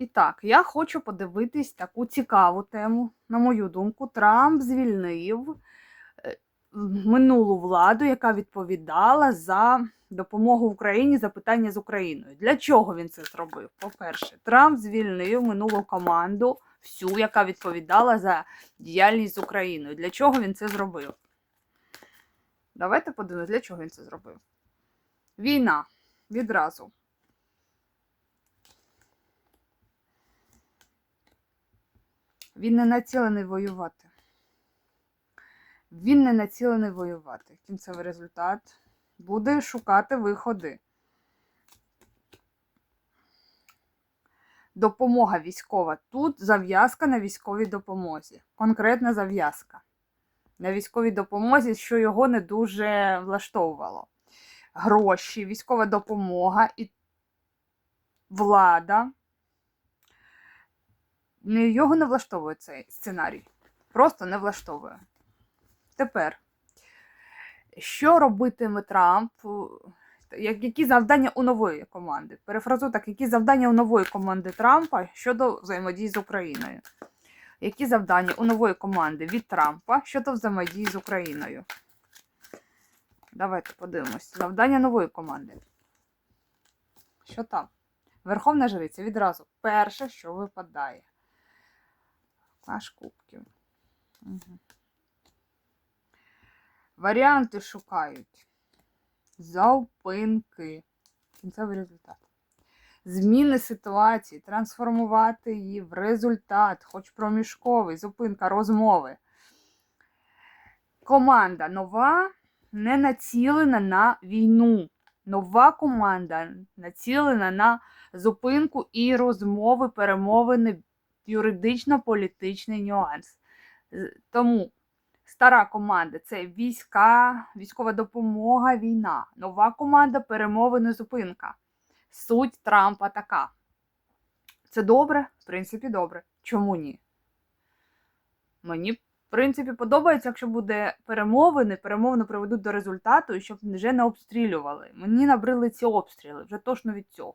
І так, я хочу подивитись таку цікаву тему. На мою думку, Трамп звільнив е, минулу владу, яка відповідала за допомогу Україні за питання з Україною. Для чого він це зробив? По-перше, Трамп звільнив минулу команду, всю, яка відповідала за діяльність з Україною. Для чого він це зробив? Давайте подивимось, для чого він це зробив. Війна відразу. Він не націлений воювати. Він не націлений воювати. Кінцевий результат буде шукати виходи. Допомога військова. Тут зав'язка на військовій допомозі. Конкретна зав'язка. На військовій допомозі, що його не дуже влаштовувало. Гроші, військова допомога і влада. Його не влаштовує цей сценарій. Просто не влаштовує. Тепер, що робитиме Трамп? Які завдання у нової команди? Перефразую так, які завдання у нової команди Трампа щодо взаємодії з Україною? Які завдання у нової команди від Трампа щодо взаємодії з Україною? Давайте подивимось. Завдання нової команди. Що там? Верховна жриця відразу. Перше, що випадає. Аж кубків. Угу. Варіанти шукають. Завпинки. Кінцевий результат. Зміни ситуації, трансформувати її в результат, хоч проміжковий, зупинка розмови. Команда нова не націлена на війну. Нова команда націлена на зупинку і розмови, перемовини, юридично-політичний нюанс. Тому стара команда це війська, військова допомога, війна. Нова команда перемовини, зупинка. Суть Трампа така. Це добре? В принципі, добре. Чому ні? Мені, в принципі, подобається, якщо буде перемовини, перемовини приведуть до результату, і щоб вже не обстрілювали. Мені набрили ці обстріли, вже точно від цього.